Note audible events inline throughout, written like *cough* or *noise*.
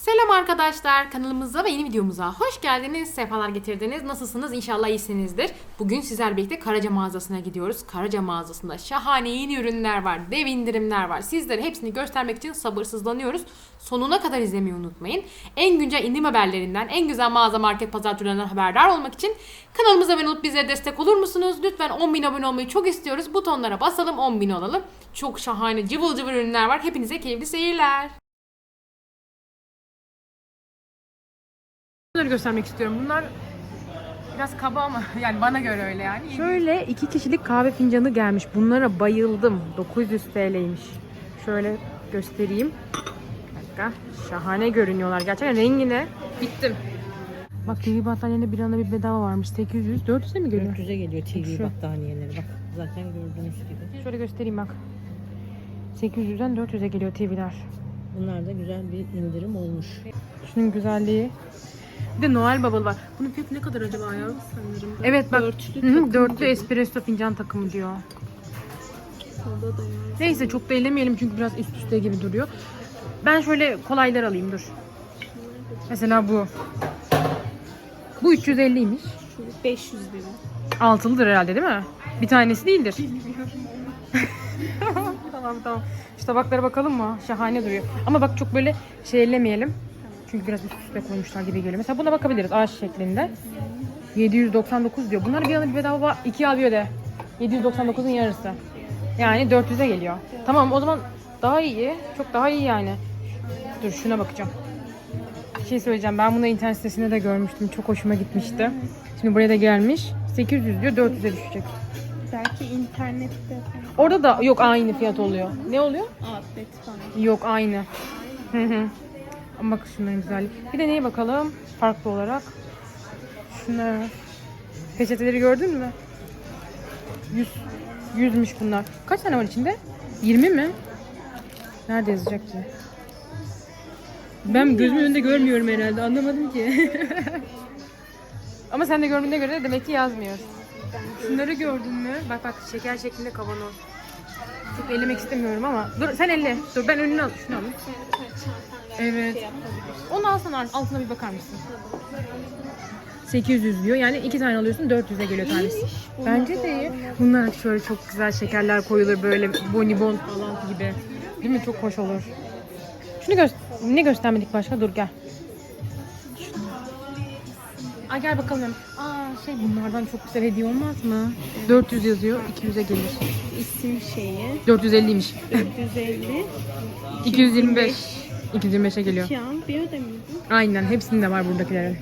Selam arkadaşlar kanalımıza ve yeni videomuza hoş geldiniz, sefalar getirdiniz. Nasılsınız? İnşallah iyisinizdir. Bugün sizler birlikte Karaca mağazasına gidiyoruz. Karaca mağazasında şahane yeni ürünler var, dev indirimler var. Sizlere hepsini göstermek için sabırsızlanıyoruz. Sonuna kadar izlemeyi unutmayın. En güncel indirim haberlerinden, en güzel mağaza, market, pazar türlerinden haberdar olmak için kanalımıza abone olup bize destek olur musunuz? Lütfen 10.000 abone olmayı çok istiyoruz. Butonlara basalım 10.000 olalım. Çok şahane cıvıl cıvıl ürünler var. Hepinize keyifli seyirler. Göstermek istiyorum. Bunlar biraz kaba ama *laughs* yani bana göre öyle yani. Şöyle iki kişilik kahve fincanı gelmiş. Bunlara bayıldım. 900 TL'ymiş. Şöyle göstereyim. Bir dakika. Şahane görünüyorlar. Gerçekten rengine bittim. Bak TV battaniyende bir anda bir bedava varmış. 800, 400'e mi geliyor? 400'e geliyor TV Şu. battaniyeleri bak. Zaten gördüğünüz gibi. Şöyle göstereyim bak. 800'den 400'e geliyor TV'ler. Bunlar da güzel bir indirim olmuş. Şunun güzelliği. Bir de Noel Bubble var. Bunun fiyatı ne kadar acaba ya? sanırım. Evet bak. Dörtlü Hı hı, takım dörtlü gibi. espresso fincan takımı diyor. Da. Neyse çok da ellemeyelim çünkü biraz üst üste gibi duruyor. Ben şöyle kolaylar alayım dur. Mesela bu. Bu 350'ymiş. Şu 500 lira. Altılıdır herhalde değil mi? Bir tanesi değildir. *laughs* tamam tamam. Şu tabaklara bakalım mı? Şahane duruyor. Ama bak çok böyle şey ellemeyelim. Çünkü biraz üst üste koymuşlar gibi geliyor. Mesela buna bakabiliriz ağaç şeklinde. 799 diyor. Bunlar bir yana bir bedava var. İki alıyor de. 799'un yarısı. Yani 400'e geliyor. Tamam o zaman daha iyi. Çok daha iyi yani. Dur şuna bakacağım. Bir şey söyleyeceğim. Ben bunu internet sitesinde de görmüştüm. Çok hoşuma gitmişti. Şimdi buraya da gelmiş. 800 diyor 400'e düşecek. Belki internette Orada da yok aynı fiyat oluyor. Ne oluyor? outlet falan. Yok aynı. Hı hı. Ama bak şunların. Bir de neye bakalım farklı olarak. Şunlar. Peçeteleri gördün mü? 100. 100'müş bunlar. Kaç tane var içinde? 20 mi? Nerede yazacak ki? Ben gözümün önünde görmüyorum herhalde. Anlamadım ki. *laughs* Ama sen de gördüğüne göre de demek ki yazmıyor. Şunları gördün mü? Bak bak şeker şeklinde kavanoz. Çok ellemek istemiyorum ama. Dur sen elle. Dur ben önünü al. Şunu alayım. Evet. Onu alsana altına bir bakar mısın? 800 diyor. Yani iki tane alıyorsun 400'e geliyor tanesi. Bence de iyi. Bunlar şöyle çok güzel şekerler koyulur böyle bonibon falan gibi. Değil mi? Çok hoş olur. Şunu göster ne göstermedik başka? Dur gel. Şunu. Gel bakalım. Aa şey bunlardan çok güzel hediye olmaz mı? 400 yazıyor, 200'e gelir. İsim şeyi 450'ymiş. 450. 225. 225'e geliyor. Şu an miydi? Aynen hepsinde var buradakilerin.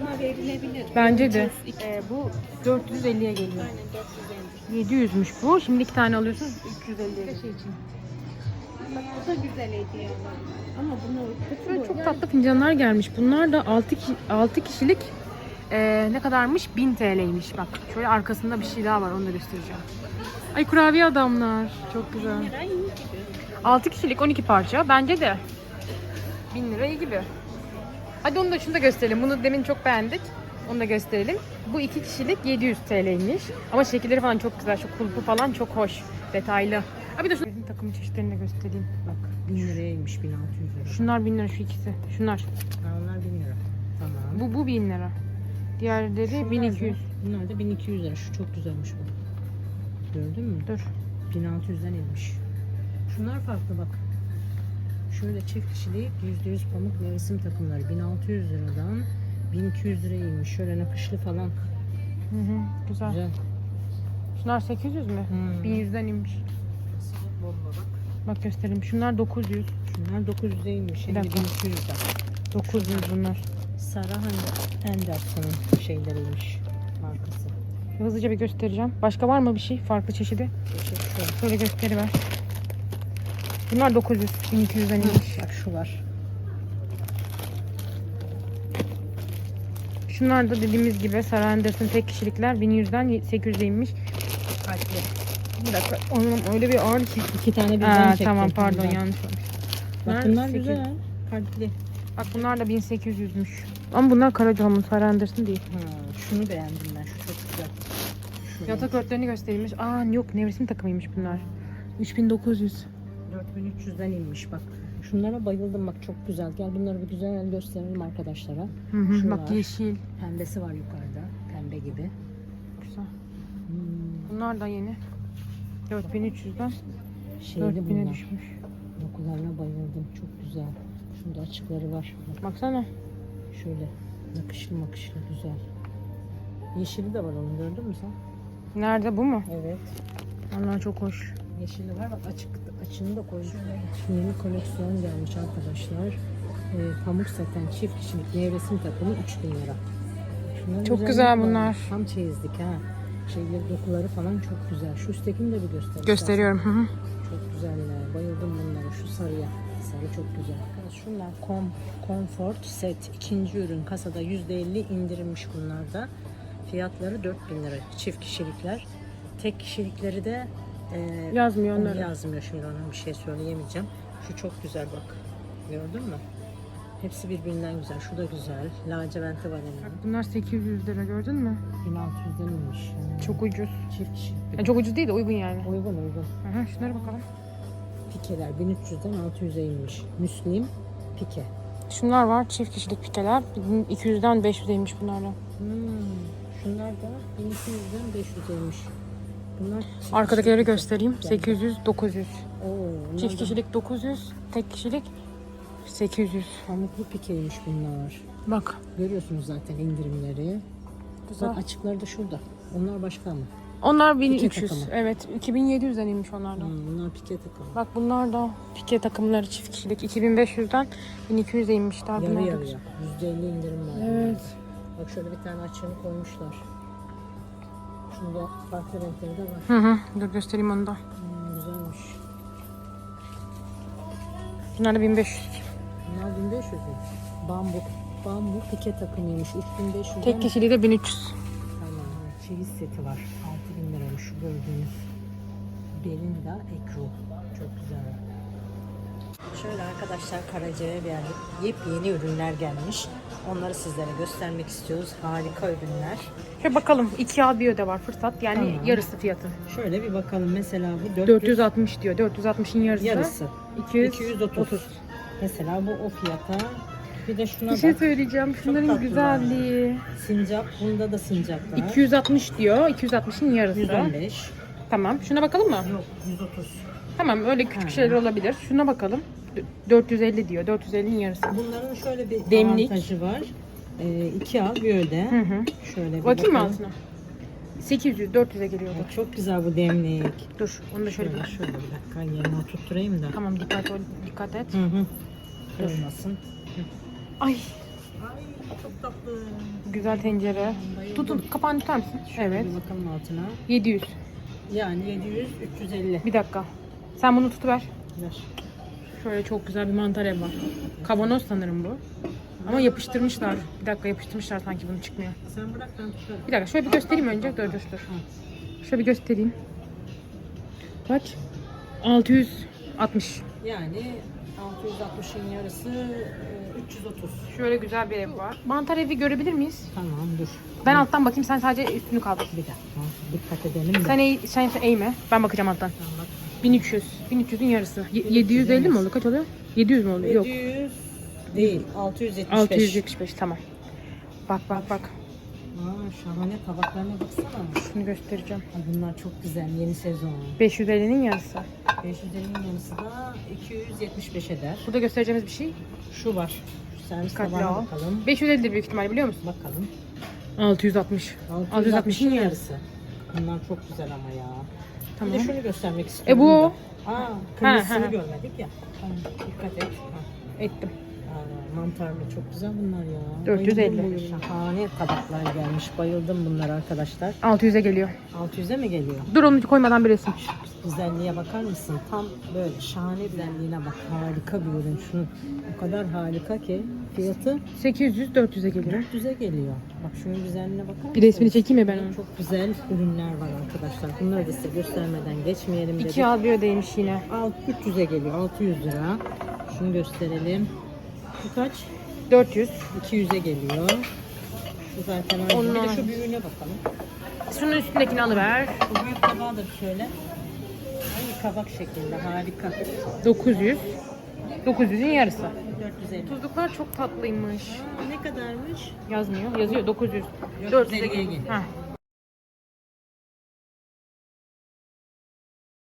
Buna verilebilir. Bence de. Ee, bu 450'ye geliyor. Aynen 450. 700'müş bu. Şimdi iki tane alıyorsun 350'ye geliyor. Bak bu da güzel hediye. Ama bunu Şöyle çok tatlı fincanlar gelmiş. Bunlar da 6, kişi, 6 kişilik ee, ne kadarmış? 1000 TL'ymiş. Bak şöyle arkasında bir şey daha var onu da göstereceğim. Ay kurabiye adamlar. Çok güzel. Lira iyi gibi. 6 kişilik 12 parça. Bence de 1000 lira iyi gibi. Hadi onu da şunu da gösterelim. Bunu demin çok beğendik. Onu da gösterelim. Bu iki kişilik 700 TL'ymiş. Ama şekilleri falan çok güzel. Şu kulpu falan çok hoş. Detaylı. Ha bir de şu takım çeşitlerini de göstereyim. Bak 1000 liraymış 1600 lira. Şunlar 1000 lira şu ikisi. Şunlar. Ha, onlar 1000 lira. Tamam. Bu bu 1000 lira. Diğerleri Şunlar 1200. da- Bunlar da 1200 lira. Şu çok güzelmiş bu. Gördün mü? Dur. 1600'den inmiş. Şunlar farklı bak. Şöyle çift kişilik %100 pamuk nevresim takımları 1600 liradan 1200 liraya inmiş. Şöyle nakışlı falan. Hı hı. Güzel. Güzel. Şunlar 800 mü? Hmm. 1100'den inmiş. Bomba bak. Bak göstereyim. Şunlar 900. Şunlar 900'e inmiş. Bir dakika. 1200'den. 900 bunlar. Sara Hand- Henderson'ın şeyleriymiş markası. Hızlıca bir göstereceğim. Başka var mı bir şey? Farklı çeşidi? Şöyle gösteriver. Bunlar 900. 1200'den inmiş. Bak şu var. Şunlar da dediğimiz gibi Sarah Anderson tek kişilikler 1100'den 800'e inmiş. Kalpli. Bir dakika. Onun öyle bir ağır ki. İki tane birden Aa, çektim. tamam pardon bundan. yanlış olmuş. Bak Bunlar bunlar 800. güzel. Kalpli. Bak bunlar da 1800'müş. Ama bunlar Karacahamam Sarah Anderson değil. Ha, şunu beğendim ben. Şu çok güzel. Şu Yatak örtülerini gösterilmiş. Aa yok nevresim takımıymış bunlar. 3900. 4300'den inmiş bak. Şunlara bayıldım bak çok güzel. Gel bunları bir güzel gösterelim arkadaşlara. Hı hı, bak yeşil. Pembesi var yukarıda. Pembe gibi. Güzel. Hmm, Bunlar da yeni. 4300'den şeyli 4000'e bunlar. düşmüş. Dokularına bayıldım. Çok güzel. Şurada açıkları var. Bak Baksana. şöyle. Nakışlı makışlı güzel. Yeşili de var onun gördün mü sen? Nerede bu mu? Evet. Allah çok hoş. Yeşili var bak açık açığını da koymuş. Yeni koleksiyon gelmiş arkadaşlar. Ee, pamuk saten çift kişilik nevresim takımı 3000 lira. Şunların Çok güzel var. bunlar. Tam çeyizlik ha. Şeyleri dokuları falan çok güzel. Şu üsttekini de bir göster. Gösteriyorum. Hı hı. Çok güzeller. Bayıldım bunlara. Şu sarıya. Sarı çok güzel. Şunlar Com Comfort Set. ikinci ürün. Kasada %50 indirilmiş bunlarda. Fiyatları 4000 lira. Çift kişilikler. Tek kişilikleri de e, Yazmıyor onu onları. yazmıyor. Şimdi ona bir şey söyleyemeyeceğim. Şu çok güzel bak. Gördün mü? Hepsi birbirinden güzel. Şu da güzel. Laciventi var Bak hemen. bunlar 800 lira gördün mü? 1600'den inmiş. Çok ucuz. Çift kişilik. Yani çok ucuz değil de uygun yani. Uygun uygun. Hı, şunlara bakalım. Pikeler 1300'den 600'e inmiş. Müslim pike. Şunlar var çift kişilik pikeler. 200'den 500'eymiş bunlar da. Hmm, şunlar da 1200'den 500'eymiş. Bunlar Arkadakileri göstereyim. 800, 900. Oo, Çift kişilik 900, tek kişilik 800. Pamuklu pikeymiş bunlar. Bak. Görüyorsunuz zaten indirimleri. Güzel. Bak açıkları da şurada. Onlar başka mı? Onlar Pike 1300. takımı. Evet, 2700'den inmiş onlar da. Hmm, bunlar pike takımı. Bak bunlar da pike takımları çift kişilik 2500'den 1200'e inmişler. Yarı yarıya. güzel. %50 indirim var. Evet. Bak şöyle bir tane açığını koymuşlar. Şunda farklı renkleri de var. Hı hı. Dur göstereyim onu da. Hmm, güzelmiş. Bunlar da 1500. Bunlar 1500 mü? Bambu. Bambu pike takımıymış. 3500 Tek kişiliği de 1300. Tamam. Çeyiz seti var. 6000 liraymış şu gördüğünüz. Belinda Ekru. Çok güzel. Şöyle arkadaşlar Karaca'ya geldik. Yepyeni ürünler gelmiş. Onları sizlere göstermek istiyoruz. Harika ürünler. Şöyle bakalım. 2 al bir öde var fırsat. Yani Tamam. yarısı fiyatı. Şöyle bir bakalım. Mesela bu 400, 460 diyor. 460'ın yarısı. yarısı. 200. 230. Mesela bu o fiyata. Bir de şuna Bir şey bak. söyleyeceğim. Şunların tatlılar. güzelliği. Sincap. Bunda da sincap var. 260 diyor. 260'ın yarısı. 115. Tamam. Şuna bakalım mı? Yok 130. Tamam öyle küçük şeyler olabilir. Şuna bakalım. D- 450 diyor. 450'nin yarısı. Bunların şöyle bir Demlik. avantajı var. Ee, iki al bir öde. Hı hı. Şöyle bir Bakayım mı bakalım. altına? 800, 400'e geliyordu. Ay, Çok güzel bu demlik. *laughs* Dur, onu da şöyle Şöyle, bir... şöyle bir dakika yerine oturtturayım da. Tamam dikkat ol, dikkat et. Hı hı. Kırılmasın. Ay, Ay çok tatlı. güzel tencere. Bayıldım. Tutun, kapağını tutar mısın? Evet. Bir bakalım altına. 700. Yani 700, 350. Bir dakika. Sen bunu tutuver. Ver. Şöyle çok güzel bir mantar ev var. Kavanoz sanırım bu. Ama yapıştırmışlar. Bir dakika yapıştırmışlar sanki bunu çıkmıyor. Sen bırak ben tutarım. Bir dakika şöyle bir göstereyim önce. Dur dur dur. Şöyle bir göstereyim. Kaç? 660. Yani 660'ın yarısı e, 330. Şöyle güzel bir ev var. Mantar evi görebilir miyiz? Tamam dur. Ben alttan bakayım sen sadece üstünü kaldır. Bir dakika. Dikkat edelim de. Sen, eğ, sen, sen eğme. Ben bakacağım alttan. Tamam, bak. 1300. 1300'ün yarısı. Ye- 750 mi oluyor? Kaç oluyor? 700 mü oluyor? Yok. 700 değil. 675. 675 tamam. Bak bak bak. Aa, şahane tabaklarına baksana. Şunu göstereceğim. Ay bunlar çok güzel yeni sezon. 550'nin yarısı. 550'nin yarısı da 275 eder. Burada göstereceğimiz bir şey. Şu var. Servis Dikkatli tabağına ol. bakalım. 550'dir büyük ihtimal biliyor musun? Bakalım. 660. 660'ın 660'ın yarısı. yarısı. Bunlar çok güzel ama ya. Tamam. Bir de şunu göstermek istiyorum. E bu da. Aa, kırmızısını görmedik ya. Tamam, dikkat et. Ha. Ettim. Mantarlı çok güzel bunlar ya. 450. Bayıldım bu ürüne. Şahane tabaklar gelmiş. Bayıldım bunlar arkadaşlar. 600'e geliyor. 600'e mi geliyor? Dur onu koymadan bir resim. Güzelliğe bakar mısın? Tam böyle şahane güzelliğine bak. Harika bir ürün. Şunu o kadar harika ki fiyatı 800 400'e geliyor. 400'e geliyor. Bak şunun güzelliğine bakar mısın? Bir resmini çekeyim mi ben onu? Çok güzel ürünler var arkadaşlar. Bunları da size göstermeden geçmeyelim dedik. 2 al bir ödeymiş yine. Alt 300'e geliyor. 600 lira. Şunu gösterelim. Bu kaç? 400. 200'e geliyor. Şu zaten aynı. Bir de Onlar. şu büyüğüne bakalım. Şunun üstündekini alıver. Bu büyük tabağı da şöyle. Aynı kabak şeklinde harika. 900. 900'ün yarısı. 450. Tuzluklar çok tatlıymış. Ne kadarmış? Yazmıyor. Yazıyor 900. 450 gel gel. Heh.